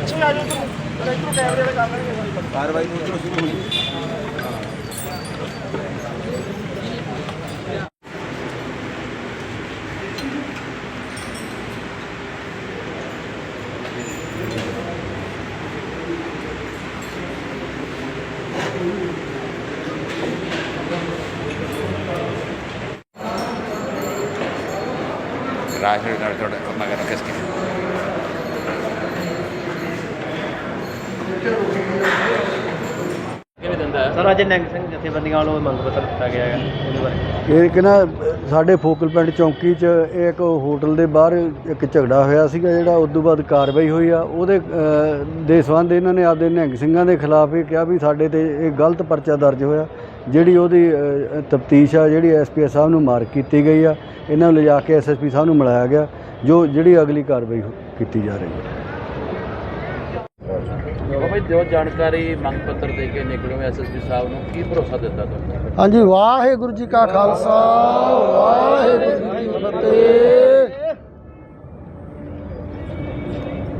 ਪਿੱਛੇ ਆ ਜਾਓ ਤੁਸੀਂ। ਇਧਰੋਂ ਕੈਮਰੇ ਵਾਲੇ ਕਰ ਲੈਣਗੇ ਸਾਰੀ ਬੰਦ ਕਾਰਵਾਈ ਨੂੰ ਉਧਰੋਂ ਸ਼ੁਰੂ ਹੋਈ। राशन थोड़ा मगर किसके ਸਰ, ਅੱਜ ਨਿਹੰਗ ਸਿੰਘ ਜਥੇਬੰਦੀਆਂ ਵੱਲੋਂ ਮੰਗ ਪੱਤਰ ਦਿੱਤਾ ਗਿਆ ਹੈ ਇਹਦੇ ਬਾਰੇ। ਇਹ ਕਿ ਨਾ, ਸਾਡੇ ਫੋਕਲ ਪਿੰਡ ਚੌਂਕੀ 'ਚ ਇਹ ਇੱਕ ਹੋਟਲ ਦੇ ਬਾਹਰ ਇੱਕ ਝਗੜਾ ਹੋਇਆ ਸੀਗਾ, ਜਿਹੜਾ ਉਸ ਤੋਂ ਬਾਅਦ ਕਾਰਵਾਈ ਹੋਈ ਆ। ਉਹਦੇ ਦੇ ਸੰਬੰਧ ਇਹਨਾਂ ਨੇ ਆਪਦੇ ਨਿਹੰਗ ਸਿੰਘਾਂ ਦੇ ਖਿਲਾਫ ਇਹ ਕਿਹਾ ਵੀ ਸਾਡੇ ਤੇ ਇਹ ਗਲਤ ਪਰਚਾ ਦਰਜ ਹੋਇਆ, ਜਿਹੜੀ ਉਹਦੀ ਤਫਤੀਸ਼ ਆ, ਜਿਹੜੀ ਐਸਪੀ ਸਾਹਿਬ ਨੂੰ ਮਾਰ ਕੀਤੀ ਗਈ ਆ। ਇਹਨਾਂ ਨੂੰ ਲਿਜਾ ਕੇ ਐਸਐਸਪੀ ਸਾਹਿਬ ਨੂੰ ਮਿਲਾਇਆ ਗਿਆ, ਜੋ, ਜਿਹੜੀ ਅਗਲੀ ਕਾਰਵਾਈ ਕੀਤੀ ਜਾ ਰਹੀ ਹੈ। ਬਾਬਾ ਜੀ ਜੋ ਜਾਣਕਾਰੀ, ਮੰਗ ਪੱਤਰ ਦੇ ਕੇ ਨਿਕਲਿਓ ਐਸਐਸਪੀ ਸਾਹਿਬ ਨੂੰ। ਕੀ ਭਰੋਸਾ ਦਿੱਤਾ ਤੁਹਾਨੂੰ? ਹਾਂਜੀ, ਵਾਹਿਗੁਰੂ ਜੀ ਕਾ ਖਾਲਸਾ, ਵਾਹਿਗੁਰੂ ਜੀ ਕੀ ਫਤਿਹ।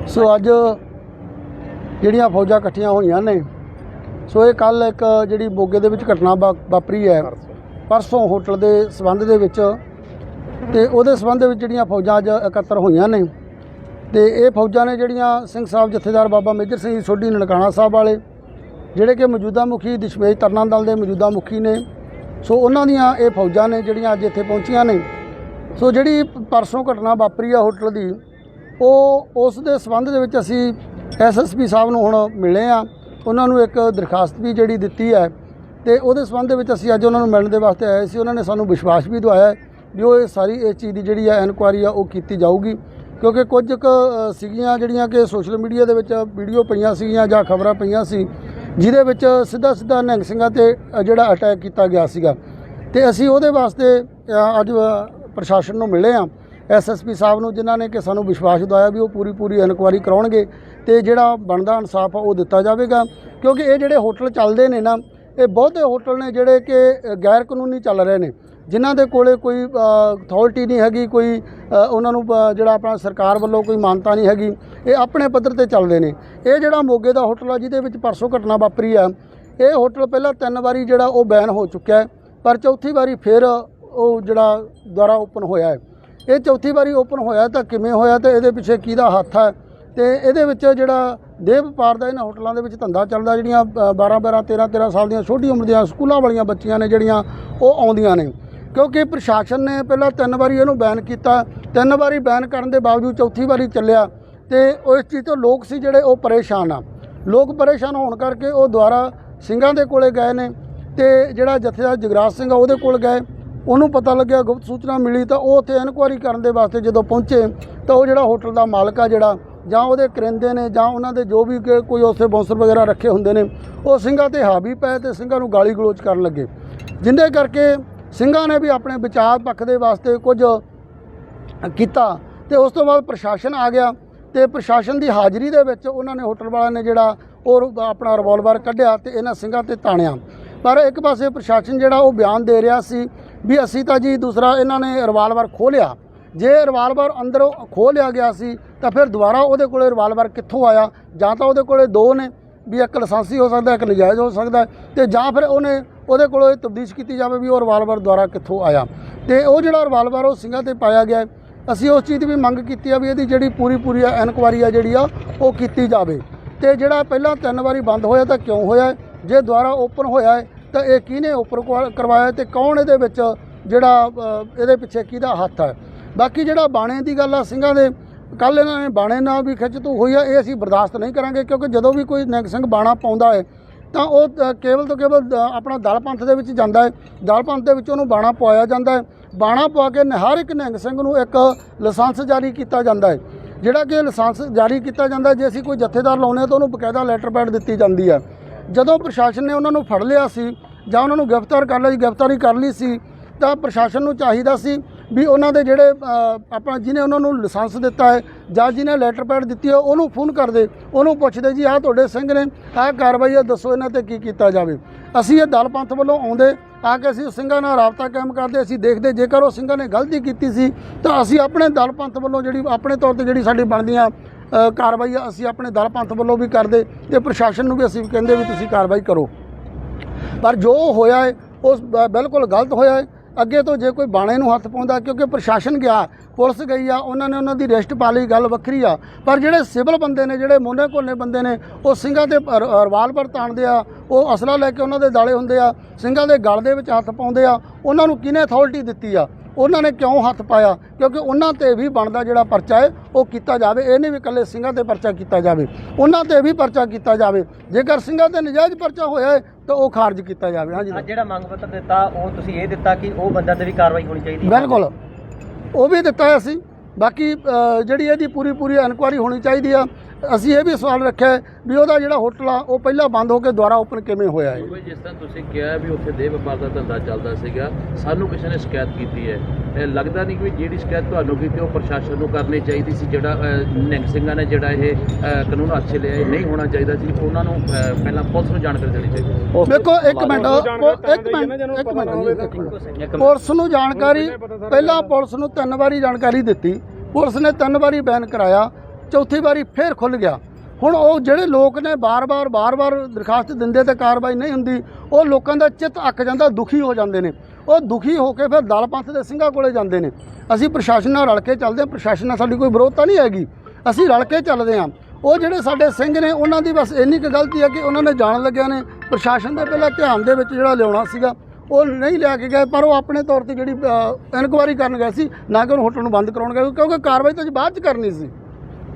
ਸੋ ਅੱਜ ਜਿਹੜੀਆਂ ਫੌਜਾਂ ਇਕੱਠੀਆਂ ਹੋਈਆਂ ਨੇ, ਸੋ ਇਹ ਕੱਲ ਇੱਕ ਜਿਹੜੀ ਮੋਗੇ ਦੇ ਵਿੱਚ ਘਟਨਾ ਵਾ- ਵਾਪਰੀ ਹੈ। ਪਰਸੋਂ ਹੋਟਲ ਦੇ ਸਬੰਧ ਦੇ ਵਿੱਚ ਤੇ ਉਹਦੇ ਸਬੰਧ ਵਿੱਚ ਜਿਹੜੀਆਂ ਫੌਜਾਂ ਅੱਜ ਇਕੱਤਰ ਹੋਈਆਂ ਨੇ ਤੇ ਇਹ ਫੌਜਾਂ ਨੇ ਜਿਹੜੀਆਂ ਸਿੰਘ ਸਾਹਿਬ ਜਥੇਦਾਰ ਬਾਬਾ ਮੇਜਰ ਸਿੰਘ ਸੋਢੀ, ਨਨਕਾਣਾ ਸਾਹਿਬ ਵਾਲੇ, ਜਿਹੜੇ ਕਿ ਮੌਜੂਦਾ ਮੁਖੀ ਦਸ਼ਮੇਸ਼ ਤਰਨਾ ਦਲ ਦੇ ਮੌਜੂਦਾ ਮੁਖੀ ਨੇ। ਸੋ ਉਹਨਾਂ ਦੀਆਂ ਇਹ ਫੌਜਾਂ ਨੇ ਜਿਹੜੀਆਂ ਅੱਜ ਇੱਥੇ ਪਹੁੰਚੀਆਂ ਨੇ। ਸੋ ਜਿਹੜੀ ਪਰਸੋਂ ਘਟਨਾ ਵਾਪਰੀ ਆ ਹੋਟਲ ਦੀ, ਉਹ ਉਸ ਦੇ ਸੰਬੰਧ ਦੇ ਵਿੱਚ ਅਸੀਂ ਐਸਐਸਪੀ ਸਾਹਿਬ ਨੂੰ ਹੁਣ ਮਿਲੇ ਆ। ਉਹਨਾਂ ਨੂੰ ਇੱਕ ਦਰਖਾਸਤ ਵੀ ਜਿਹੜੀ ਦਿੱਤੀ ਹੈ। ਤੇ ਉਹਦੇ ਸੰਬੰਧ ਦੇ ਵਿੱਚ ਅਸੀਂ ਅੱਜ ਉਹਨਾਂ ਨੂੰ ਮਿਲਣ ਦੇ ਵਾਸਤੇ ਆਏ ਸੀ। ਉਹਨਾਂ ਨੇ ਸਾਨੂੰ ਵਿਸ਼ਵਾਸ ਵੀ ਦਵਾਇਆ ਵੀ ਉਹ ਇਹ ਸਾਰੀ, ਇਸ ਚੀਜ਼ ਦੀ ਜਿਹੜੀ ਹੈ ਇਨਕੁਆਇਰੀ ਆ, ਉਹ ਕੀਤੀ ਜਾਊਗੀ। ਕਿਉਂਕਿ ਕੁਝ ਕੁ ਸੀਗੀਆਂ ਜਿਹੜੀਆਂ ਕਿ ਸੋਸ਼ਲ ਮੀਡੀਆ ਦੇ ਵਿੱਚ ਵੀਡੀਓ ਪਈਆਂ ਸੀਗੀਆਂ ਜਾਂ ਖਬਰਾਂ ਪਈਆਂ ਸੀ, ਜਿਹਦੇ ਵਿੱਚ ਸਿੱਧਾ ਸਿੱਧਾ ਨਿਹੰਗ ਸਿੰਘਾਂ ਤੇ ਜਿਹੜਾ ਅਟੈਕ ਕੀਤਾ ਗਿਆ ਸੀਗਾ। ਤੇ ਅਸੀਂ ਉਹਦੇ ਵਾਸਤੇ ਅੱਜ ਪ੍ਰਸ਼ਾਸਨ ਨੂੰ ਮਿਲੇ ਆ ਐਸਐਸਪੀ ਸਾਹਿਬ ਨੂੰ, ਜਿਨ੍ਹਾਂ ਨੇ ਕਿ ਸਾਨੂੰ ਵਿਸ਼ਵਾਸ ਦਿਵਾਇਆ ਵੀ ਉਹ ਪੂਰੀ ਪੂਰੀ ਇਨਕੁਆਇਰੀ ਕਰਾਉਣਗੇ ਤੇ ਜਿਹੜਾ ਬਣਦਾ ਇਨਸਾਫ ਆ ਉਹ ਦਿੱਤਾ ਜਾਵੇਗਾ। ਕਿਉਂਕਿ ਇਹ ਜਿਹੜੇ ਹੋਟਲ ਚੱਲਦੇ ਨੇ ਨਾ, ਇਹ ਬਹੁਤੇ ਹੋਟਲ ਨੇ ਜਿਹੜੇ ਕਿ ਗੈਰ ਕਾਨੂੰਨੀ ਚੱਲ ਰਹੇ ਨੇ। ਜਿਨ੍ਹਾਂ ਦੇ ਕੋਲੇ ਕੋਈ ਅਥਾਰਟੀ ਨਹੀਂ ਹੈਗੀ, ਕੋਈ ਉਹਨਾਂ ਨੂੰ ਜਿਹੜਾ ਆਪਣਾ ਸਰਕਾਰ ਵੱਲੋਂ ਕੋਈ ਮਾਨਤਾ ਨਹੀਂ ਹੈਗੀ, ਇਹ ਆਪਣੇ ਪੱਧਰ ਤੇ ਚੱਲਦੇ ਨੇ। ਇਹ ਜਿਹੜਾ ਮੋਗੇ ਦਾ ਹੋਟਲ ਆ, ਜਿਹਦੇ ਵਿੱਚ ਪਰਸੋਂ ਘਟਨਾ ਵਾਪਰੀ ਆ, ਇਹ ਹੋਟਲ ਪਹਿਲਾਂ ਤਿੰਨ ਵਾਰੀ ਜਿਹੜਾ ਉਹ ਬੈਨ ਹੋ ਚੁੱਕਿਆ ਪਰ ਚੌਥੀ ਵਾਰੀ ਫਿਰ ਉਹ ਜਿਹੜਾ ਦੁਆਰਾ ਓਪਨ ਹੋਇਆ ਹੈ। ਇਹ ਚੌਥੀ ਵਾਰੀ ਓਪਨ ਹੋਇਆ ਤਾਂ ਕਿਵੇਂ ਹੋਇਆ ਤੇ ਇਹਦੇ ਪਿੱਛੇ ਕਿਹਦਾ ਹੱਥ ਹੈ ਤੇ ਇਹਦੇ ਵਿੱਚ ਜਿਹੜਾ ਦੇਹ ਵਪਾਰ ਦਾ ਇਹਨਾਂ ਹੋਟਲਾਂ ਦੇ ਵਿੱਚ ਧੰਦਾ ਚੱਲਦਾ, ਜਿਹੜੀਆਂ 12 12 13 13 ਸਾਲ ਦੀਆਂ ਛੋਟੀ ਉਮਰ ਦੀਆਂ ਸਕੂਲਾਂ ਵਾਲੀਆਂ ਬੱਚੀਆਂ ਨੇ ਜਿਹੜੀਆਂ, ਉਹ ਆਉਂਦੀਆਂ ਨੇ। ਕਿਉਂਕਿ ਪ੍ਰਸ਼ਾਸਨ ਨੇ ਪਹਿਲਾਂ ਤਿੰਨ ਵਾਰੀ ਇਹਨੂੰ ਬੈਨ ਕੀਤਾ। ਤਿੰਨ ਵਾਰੀ ਬੈਨ ਕਰਨ ਦੇ ਬਾਵਜੂਦ ਚੌਥੀ ਵਾਰੀ ਚੱਲਿਆ ਤੇ ਉਸ ਚੀਜ਼ ਤੋਂ ਲੋਕ ਸੀ ਜਿਹੜੇ ਉਹ ਪਰੇਸ਼ਾਨ ਆ। ਲੋਕ ਪਰੇਸ਼ਾਨ ਹੋਣ ਕਰਕੇ ਉਹ ਦੁਆਰਾ ਸਿੰਘਾਂ ਦੇ ਕੋਲੇ ਗਏ ਨੇ ਤੇ ਜਿਹੜਾ ਜਥੇਦਾਰ ਜਗਰਾਜ ਸਿੰਘ ਆ ਉਹਦੇ ਕੋਲ ਗਏ। ਉਹਨੂੰ ਪਤਾ ਲੱਗਿਆ, ਗੁਪਤ ਸੂਚਨਾ ਮਿਲੀ ਤਾਂ ਉਹ ਉੱਥੇ ਇਨਕੁਆਇਰੀ ਕਰਨ ਦੇ ਵਾਸਤੇ ਜਦੋਂ ਪਹੁੰਚੇ ਤਾਂ ਉਹ ਜਿਹੜਾ ਹੋਟਲ ਦਾ ਮਾਲਕ ਆ ਜਿਹੜਾ, ਜਾਂ ਉਹਦੇ ਕਰਿੰਦੇ ਨੇ ਜਾਂ ਉਹਨਾਂ ਦੇ ਜੋ ਵੀ ਕੋਈ ਉਸੇ ਬੌਂਸਰ ਵਗੈਰਾ ਰੱਖੇ ਹੁੰਦੇ ਨੇ, ਉਹ ਸਿੰਘਾਂ ਤੇ ਹਾਵੀ ਪਏ ਤੇ ਸਿੰਘਾਂ ਨੂੰ ਗਾਲੀ ਗਲੋਚ ਕਰਨ ਲੱਗੇ। ਜਿੰਦੇ ਕਰਕੇ ਸਿੰਘਾਂ ਨੇ ਵੀ ਆਪਣੇ ਵਿਚਾਰ ਪੱਖ ਦੇ ਵਾਸਤੇ ਕੁਝ ਕੀਤਾ ਤੇ ਉਸ ਤੋਂ ਬਾਅਦ ਪ੍ਰਸ਼ਾਸਨ ਆ ਗਿਆ ਤੇ ਪ੍ਰਸ਼ਾਸਨ ਦੀ ਹਾਜ਼ਰੀ ਦੇ ਵਿੱਚ ਉਹਨਾਂ ਨੇ ਹੋਟਲ ਵਾਲਿਆਂ ਨੇ ਜਿਹੜਾ ਉਹ ਆਪਣਾ ਰਿਵਾਲਵਰ ਕੱਢਿਆ ਤੇ ਇਹਨਾਂ ਸਿੰਘਾਂ ਤੇ ਤਾਣਿਆ। ਪਰ ਇੱਕ ਪਾਸੇ ਪ੍ਰਸ਼ਾਸਨ ਜਿਹੜਾ ਉਹ ਬਿਆਨ ਦੇ ਰਿਹਾ ਸੀ ਵੀ ਅਸੀਂ ਤਾਂ ਜੀ ਦੂਸਰਾ ਇਹਨਾਂ ਨੇ ਰਿਵਾਲਵਰ ਖੋਲਿਆ ਜੇ ਰਿਵਾਲਵਰ ਅੰਦਰੋਂ ਖੋਹ ਲਿਆ ਗਿਆ ਸੀ ਤਾਂ ਫਿਰ ਦੁਬਾਰਾ ਉਹਦੇ ਕੋਲੇ ਰਿਵਾਲਵਰ ਕਿੱਥੋਂ ਆਇਆ? ਜਾਂ ਤਾਂ ਉਹਦੇ ਕੋਲੇ ਦੋ ਨੇ, ਵੀ ਇੱਕ ਲਾਇਸੈਂਸੀ ਹੋ ਸਕਦਾ, ਇੱਕ ਨਜਾਇਜ਼ ਹੋ ਸਕਦਾ ਤੇ ਜਾਂ ਫਿਰ ਉਹਨੇ ਉਹਦੇ ਕੋਲੋਂ ਇਹ ਤਬਦੀਸ਼ ਕੀਤੀ ਜਾਵੇ ਵੀ ਉਹ ਰਿਵਾਲਵਰ ਦੁਆਰਾ ਕਿੱਥੋਂ ਆਇਆ। ਤੇ ਉਹ ਜਿਹੜਾ ਰਿਵਾਲਵਰ ਉਹ ਸਿੰਘਾਂ ਤੇ ਪਾਇਆ ਗਿਆ ਅਸੀਂ ਉਸ ਚੀਜ਼ ਦੀ ਵੀ ਮੰਗ ਕੀਤੀ ਆ ਵੀ ਇਹਦੀ ਜਿਹੜੀ ਪੂਰੀ ਪੂਰੀ ਇਨਕੁਆਇਰੀ ਆ ਜਿਹੜੀ ਆ, ਉਹ ਕੀਤੀ ਜਾਵੇ। ਤੇ ਜਿਹੜਾ ਪਹਿਲਾਂ ਤਿੰਨ ਵਾਰੀ ਬੰਦ ਹੋਇਆ ਤਾਂ ਕਿਉਂ ਹੋਇਆ ਹੈ? ਜੇ ਦੁਬਾਰਾ ਓਪਨ ਹੋਇਆ ਹੈ, ਤਾਂ ਇਹ ਕਿਹਨੇ ਓਪਨ ਕਰਵਾਇਆ ਤੇ ਕੌਣ ਇਹਦੇ ਵਿੱਚ ਜਿਹੜਾ ਇਹਦੇ ਪਿੱਛੇ ਕਿਹਦਾ ਹੱਥ ਹੈ? ਬਾਕੀ ਜਿਹੜਾ ਬਾਣੇ ਦੀ ਗੱਲ ਆ, ਸਿੰਘਾਂ ਦੇ ਕੱਲ ਇਹਨਾਂ ਨੇ ਬਾਣੇ ਨਾਲ ਵੀ ਖਿੱਚ ਤੂ ਹੋਈ ਆ, ਇਹ ਅਸੀਂ ਬਰਦਾਸ਼ਤ ਨਹੀਂ ਕਰਾਂਗੇ ਕਿਉਂਕਿ ਜਦੋਂ ਵੀ ਕੋਈ ਨਿਹੰਗ ਸਿੰਘ ਬਾਣਾ ਪਾਉਂਦਾ ਹੈ ਤਾਂ ਉਹ ਅ, ਕੇਵਲ ਤੋਂ ਕੇਵਲ ਅ, ਆਪਣਾ ਦਲ ਪੰਥ ਦੇ ਵਿੱਚ ਜਾਂਦਾ ਹੈ। ਦਲ ਪੰਥ ਦੇ ਵਿੱਚ ਉਹਨੂੰ ਬਾਣਾ ਪਵਾਇਆ ਜਾਂਦਾ ਹੈ। ਬਾਣਾ ਪਵਾ ਕੇ ਨ- ਇੱਕ ਨਿਹੰਗ ਸਿੰਘ ਨੂੰ ਇੱਕ ਲਾਇਸੈਂਸ ਜਾਰੀ ਕੀਤਾ ਜਾਂਦਾ ਹੈ। ਜਿਹੜਾ ਕਿ ਲਾਇਸੈਂਸ ਜਾਰੀ ਕੀਤਾ ਜਾਂਦਾ ਹੈ, ਜੇ ਅਸੀਂ ਕੋਈ ਜਥੇਦਾਰ ਲਾਉਨੇ ਤਾਂ ਉਹਨੂੰ ਬਕਾਇਦਾ ਲੈਟਰ ਪੈਡ ਦਿੱਤੀ ਜਾਂਦੀ ਹੈ। ਜਦੋਂ ਪ੍ਰਸ਼ਾਸਨ ਨੇ ਉਹਨਾਂ ਨੂੰ ਫੜ ਲਿਆ ਸੀ ਜਾਂ ਉਹਨਾਂ ਨੂੰ ਗ੍ਰਿਫਤਾਰ ਕਰ ਲਿਆ ਸੀ ਗ੍ਰਿਫਤਾਰੀ ਕਰ ਲਈ ਸੀ ਤਾਂ ਪ੍ਰਸ਼ਾਸਨ ਨੂੰ ਚਾਹੀਦਾ ਸੀ ਵੀ ਉਹਨਾਂ ਦੇ ਜਿਹੜੇ ਆਪਾਂ ਆਪਣਾ ਜਿਹਨੇ ਉਹਨਾਂ ਨੂੰ ਲਾਇਸੈਂਸ ਦਿੱਤਾ ਹੈ ਜਾਂ ਜਿਹਨੇ ਲੈਟਰ ਪੈਡ ਦਿੱਤੀ ਹੈ, ਉਹਨੂੰ ਫੋਨ ਕਰਦੇ ਉਹਨੂੰ ਪੁੱਛਦੇ ਜੀ, ਆਹ ਤੁਹਾਡੇ ਸਿੰਘ ਨੇ ਆਹ ਕਾਰਵਾਈ ਹੈ, ਦੱਸੋ ਇਹਨਾਂ ਤੇ ਕੀ ਕੀਤਾ ਜਾਵੇ। ਅਸੀਂ ਇਹ ਦਲ ਪੰਥ ਵੱਲੋਂ ਆਉਂਦੇ, ਆ ਕੇ ਅਸੀਂ ਸਿੰਘਾਂ ਨਾਲ ਰਾਬਤਾ ਕਾਇਮ ਕਰਦੇ, ਅਸੀਂ ਦੇਖਦੇ, ਜੇਕਰ ਉਹ ਸਿੰਘਾਂ ਨੇ ਗਲਤੀ ਕੀਤੀ ਸੀ, ਤਾਂ ਅਸੀਂ ਆਪਣੇ ਦਲ ਪੰਥ ਵੱਲੋਂ ਜਿਹੜੀ, ਆਪਣੇ ਤੌਰ ਤੇ ਜਿਹੜੀ ਸਾਡੀ ਬਣਦੀਆਂ ਕਾਰਵਾਈ ਅਸੀਂ ਆਪਣੇ ਦਲ ਪੰਥ ਵੱਲੋਂ ਵੀ ਕਰਦੇ ਤੇ ਪ੍ਰਸ਼ਾਸਨ ਨੂੰ ਵੀ ਅਸੀਂ ਕਹਿੰਦੇ ਵੀ ਤੁਸੀਂ ਕਾਰਵਾਈ ਕਰੋ। ਪਰ ਜੋ ਹੋਇਆ ਹੈ, ਉਸ ਬਿਲਕੁਲ ਗਲਤ ਹੋਇਆ ਹੈ। ਅੱਗੇ ਤੋਂ ਜੇ ਕੋਈ ਬਾਣੇ ਨੂੰ ਹੱਥ ਪਾਉਂਦਾ, ਕਿਉਂਕਿ ਪ੍ਰਸ਼ਾਸਨ ਗਿਆ, ਪੁਲਿਸ ਗਈ ਆ, ਉਹਨਾਂ ਨੇ ਉਹਨਾਂ ਦੀ ਰੈਸਟ ਪਾ ਲਈ, ਗੱਲ ਵੱਖਰੀ ਆ। ਪਰ ਜਿਹੜੇ ਸਿਵਲ ਬੰਦੇ ਨੇ, ਜਿਹੜੇ ਮੋਨੇ ਕੋਨੇ ਬੰਦੇ ਨੇ, ਉਹ ਸਿੰਘਾਂ ਦੇ ਰ- ਰਿਵਾਲਵਰ ਤਾਣਦੇ ਆ, ਉਹ ਅਸਲਾ ਲੈ ਕੇ ਉਹਨਾਂ ਦੇ ਦਾਲੇ ਹੁੰਦੇ ਆ, ਸਿੰਘਾਂ ਦੇ ਗਲ ਦੇ ਵਿੱਚ ਹੱਥ ਪਾਉਂਦੇ ਆ, ਉਹਨਾਂ ਨੂੰ ਕਿਹਨੇ ਅਥਾਰਟੀ ਦਿੱਤੀ ਆ? ਉਹਨਾਂ ਨੇ ਕਿਉਂ ਹੱਥ ਪਾਇਆ? ਕਿਉਂਕਿ ਉਹਨਾਂ ਤੇ ਵੀ ਬਣਦਾ ਜਿਹੜਾ ਪਰਚਾ ਹੈ ਉਹ ਕੀਤਾ ਜਾਵੇ। ਇਹ ਨਹੀਂ ਵੀ ਇਕੱਲੇ ਸਿੰਘਾਂ ਤੇ ਪਰਚਾ ਕੀਤਾ ਜਾਵੇ। ਉਹਨਾਂ ਤੇ ਵੀ ਪਰਚਾ ਕੀਤਾ ਜਾਵੇ। ਜੇਕਰ ਸਿੰਘਾਂ ਤੇ ਨਜਾਇਜ਼ ਪਰਚਾ ਹੋਇਆ ਹੈ ਤਾਂ ਉਹ ਖਾਰਜ ਕੀਤਾ ਜਾਵੇ। ਹਾਂਜੀ ਅੱਜ ਜਿਹੜਾ ਮੰਗ ਪੱਤਰ ਦਿੱਤਾ ਉਹ ਤੁਸੀਂ ਇਹ ਦਿੱਤਾ ਕਿ ਉਹ ਬੰਦਾ ਤੇ ਵੀ ਕਾਰਵਾਈ ਹੋਣੀ ਚਾਹੀਦੀ ਹੈ। ਬਿਲਕੁਲ। ਉਹ ਵੀ ਦਿੱਤਾ ਅਸੀਂ। ਬਾਕੀ ਜਿਹੜੀ ਇਹਦੀ ਪੂਰੀ ਪੂਰੀ ਇਨਕੁਆਰੀ ਹੋਣੀ ਚਾਹੀਦੀ ਆ। ਅਸੀਂ ਇਹ ਵੀ ਸਵਾਲ ਰੱਖਿਆ ਵੀ ਉਹਦਾ ਜਿਹੜਾ ਹੋਟਲ ਆ ਉਹ ਪਹਿਲਾਂ ਬੰਦ ਹੋ ਕੇ ਦੁਬਾਰਾ ਓਪਨ ਕਿਵੇਂ ਹੋਇਆ ਹੈ? ਜਿਸ ਤਰ੍ਹਾਂ ਤੁਸੀਂ ਕਿਹਾ ਵੀ ਉੱਥੇ ਦੇਹ ਵਪਾਰ ਦਾ ਧੰਦਾ ਚੱਲਦਾ ਸੀਗਾ ਸਾਨੂੰ ਕਿਸੇ ਨੇ ਸ਼ਿਕਾਇਤ ਕੀਤੀ ਹੈ। ਇਹ ਲੱਗਦਾ ਨਹੀਂ ਕਿ ਵੀ ਜਿਹੜੀ ਸ਼ਿਕਾਇਤ ਤੁਹਾਨੂੰ ਕੀਤੀ ਉਹ ਪ੍ਰਸ਼ਾਸਨ ਨੂੰ ਕਰਨੀ ਚਾਹੀਦੀ ਸੀ ਜਿਹੜਾ ਨਿਹੰਗ ਸਿੰਘਾਂ ਨੇ ਜਿਹੜਾ ਇਹ ਕਾਨੂੰਨ ਹੱਥ 'ਚ ਲਿਆ ਇਹ ਨਹੀਂ ਹੋਣਾ ਚਾਹੀਦਾ ਸੀ। ਉਹਨਾਂ ਨੂੰ ਪਹਿਲਾਂ ਪੁਲਿਸ ਨੂੰ ਜਾਣਕਾਰੀ ਦੇਣੀ ਚਾਹੀਦੀ ਸੀ। ਦੇਖੋ ਇੱਕ ਮਿੰਟ ਇੱਕ ਮਿੰਟ ਇੱਕ ਮਿੰਟ ਜੀ, ਇੱਕ ਮਿੰਟ। ਪੁਲਿਸ ਨੂੰ ਜਾਣਕਾਰੀ ਪਹਿਲਾਂ ਪੁਲਿਸ ਨੂੰ ਤਿੰਨ ਵਾਰੀ ਜਾਣਕਾਰੀ ਦਿੱਤੀ। ਪੁਲਿਸ ਨੇ ਤਿੰਨ ਵਾਰੀ ਬੈਨ ਕਰਾਇਆ। ਚੌਥੀ ਵਾਰੀ ਫੇਰ ਖੁੱਲ ਗਿਆ। ਹੁਣ ਉਹ ਜਿਹੜੇ ਲੋਕ ਨੇ ਬਾਰ-ਬਾਰ ਬਾਰ-ਬਾਰ ਦਰਖਾਸਤ ਦਿੰਦੇ ਤੇ ਕਾਰਵਾਈ ਨਹੀਂ ਹੁੰਦੀ, ਉਹ ਲੋਕਾਂ ਦਾ ਚਿੱਤ ਅੱਕ ਜਾਂਦਾ, ਦੁਖੀ ਹੋ ਜਾਂਦੇ ਨੇ। ਉਹ ਦੁਖੀ ਹੋ ਕੇ ਫਿਰ ਦਲ ਪੰਥ ਦੇ ਸਿੰਘਾਂ ਕੋਲੇ ਜਾਂਦੇ ਨੇ। ਅਸੀਂ ਪ੍ਰਸ਼ਾਸਨ ਨਾਲ ਰਲ ਕੇ ਚੱਲਦੇ ਹਾਂ, ਪ੍ਰਸ਼ਾਸਨ ਨਾਲ ਸਾਡੀ ਕੋਈ ਵਿਰੋਧਤਾ ਨਹੀਂ ਹੈਗੀ। ਅਸੀਂ ਰਲ ਕੇ ਚੱਲਦੇ ਹਾਂ। ਉਹ ਜਿਹੜੇ ਸਾਡੇ ਸਿੰਘ ਨੇ, ਉਹਨਾਂ ਦੀ ਬਸ ਇੰਨੀ ਕੁ ਗਲਤੀ ਹੈ ਕਿ ਉਹਨਾਂ ਨੇ ਜਾਣ ਲੱਗਿਆ ਨੇ। ਪ੍ਰਸ਼ਾਸਨ ਦਾ ਪਹਿਲਾਂ ਧਿਆਨ ਦੇ ਵਿੱਚ ਜਿਹੜਾ ਲਿਆਉਣਾ ਸੀਗਾ, ਉਹ ਨਹੀਂ ਲਿਆ ਕੇ ਗਏ, ਪਰ ਉਹ ਆਪਣੇ ਤੌਰ ਤੇ ਜਿਹੜੀ ਇਨਕੁਆਇਰੀ ਕਰਨ ਗਏ ਸੀ, ਨਾ ਕਿ ਉਹਨੂੰ ਹੋਟਲ ਨੂੰ ਬੰਦ ਕਰਾਉਣ ਗਏ, ਕਿਉਂਕਿ ਕਾਰਵਾਈ ਤਾਂ ਜੀ ਬਾਅਦ ਚ ਕਰਨੀ ਸੀ।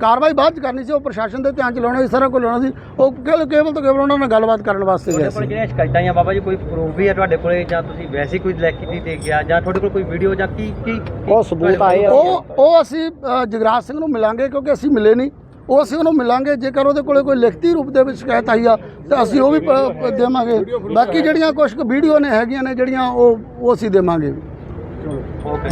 ਕਾਰਵਾਈ ਬਾਅਦ ਚ ਕਰਨੀ ਸੀ ਉਹ ਪ੍ਰਸ਼ਾਸਨ ਦੇ ਧਿਆਨ ਚ ਲਾਉਣਾ ਸੀ ਸਾਰਾ ਕੁਝ ਲਾਉਣਾ ਸੀ। ਉਹ ਕੇਵਲ ਕੇਵਲ ਤੋਂ ਕੇਵਲ ਉਹਨਾਂ ਨਾਲ ਗੱਲਬਾਤ ਕਰਨ ਵਾਸਤੇ ਤੁਹਾਡੇ ਗਏ ਕੋਲ ਸੀ। ਜਿਹੜੀਆਂ ਸ਼ਿਕਾਇਤਾਂ ਆ ਬਾਬਾ ਜੀ ਕੋਈ ਪ੍ਰੂਫ ਵੀ ਹੈ ਤੁਹਾਡੇ ਕੋਲੇ ਜਾਂ ਤੁਸੀਂ ਵੈਸੇ ਕੋਈ ਲਿਖਤੀ ਦੇ ਗਿਆ ਜਾਂ ਤੁਹਾਡੇ ਕੋਲ ਕੋਈ ਵੀਡੀਓ ਜਾਂ ਕੀ ਕੀ ਉਹ ਸਬੂਤ ਆਏ ਆ। ਉਹ ਉਹ ਅਸੀਂ ਅ, ਜਗਰਾਜ ਸਿੰਘ ਨੂੰ ਮਿਲਾਂਗੇ ਕਿਉਂਕਿ ਅਸੀਂ ਮਿਲੇ ਨਹੀਂ। ਉਹ ਅਸੀਂ ਉਹਨੂੰ ਮਿਲਾਂਗੇ ਜੇਕਰ ਉਹਦੇ ਕੋਲੇ ਕੋਈ ਲਿਖਤੀ ਰੂਪ ਦੇ ਵਿੱਚ ਸ਼ਿਕਾਇਤ ਆਈ ਆ ਤਾਂ ਅਸੀਂ ਉਹ ਵੀ ਪ- ਪ- ਦੇਵਾਂਗੇ। ਬਾਕੀ ਜਿਹੜੀਆਂ ਕੁਝ ਵੀਡੀਓ ਨੇ ਹੈਗੀਆਂ ਨੇ ਜਿਹੜੀਆਂ ਉਹ ਉਹ ਅਸੀਂ ਦੇਵਾਂਗੇ। ਓਕੇ